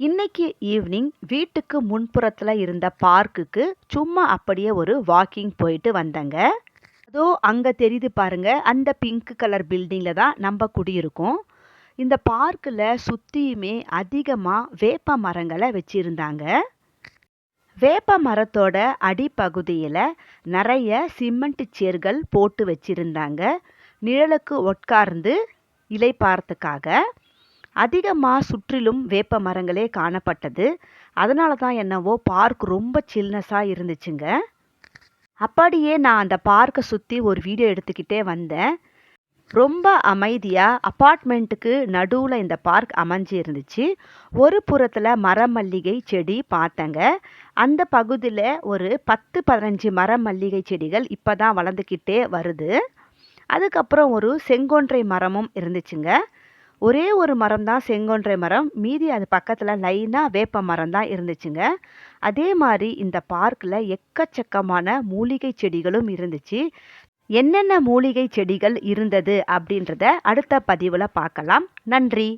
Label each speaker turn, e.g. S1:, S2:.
S1: இன்னைக்கு ஈவினிங் வீட்டுக்கு முன்புறத்தில் இருந்த பார்க்குக்கு சும்மா அப்படியே ஒரு வாக்கிங் போயிட்டு வந்தேங்க. அதோ அங்கே தெரியுது பாருங்க அந்த பிங்க் கலர் பில்டிங்கில் தான் நம்ம குடியிருக்கோம். இந்த பார்க்கில் சுற்றியுமே அதிகமாக வேப்ப மரங்களை வச்சுருந்தாங்க. வேப்ப மரத்தோட அடிப்பகுதியில் நிறைய சிமெண்ட் சேர்கள் போட்டு வச்சுருந்தாங்க. நிழலுக்கு உட்கார்ந்து இலை பார்த்துக்காக. அதிகமாக சுற்றிலும் வேப்ப மரங்களே காணப்பட்டது. அதனால தான் என்னவோ பார்க் ரொம்ப சில்னஸாக இருந்துச்சுங்க. அப்படியே நான் அந்த பார்க்கை சுற்றி ஒரு வீடியோ எடுத்துக்கிட்டே வந்தேன். ரொம்ப அமைதியாக அப்பார்ட்மெண்ட்டுக்கு நடுவில் இந்த பார்க் அமைஞ்சு இருந்துச்சு ஒரு புறத்தில் மரமல்லிகை செடி பார்த்தேங்க. அந்த பகுதியில் ஒரு பத்து பதினஞ்சு மரமல்லிகை செடிகள் இப்போ தான் வளர்ந்துக்கிட்டே வருது. அதுக்கப்புறம் ஒரு செங்கொன்றை மரமும் இருந்துச்சுங்க. ஒரே ஒரு மரம் தான் செங்கொன்றை மரம். மீதி அது பக்கத்தில் லைனாக வேப்ப மரம் தான் இருந்துச்சுங்க. அதே மாதிரி இந்த பார்க்கில் எக்கச்சக்கமான மூலிகை செடிகளும் இருந்துச்சு. என்னென்ன மூலிகை செடிகள் இருந்தது அப்படின்றத அடுத்த பதிவில் பார்க்கலாம். நன்றி.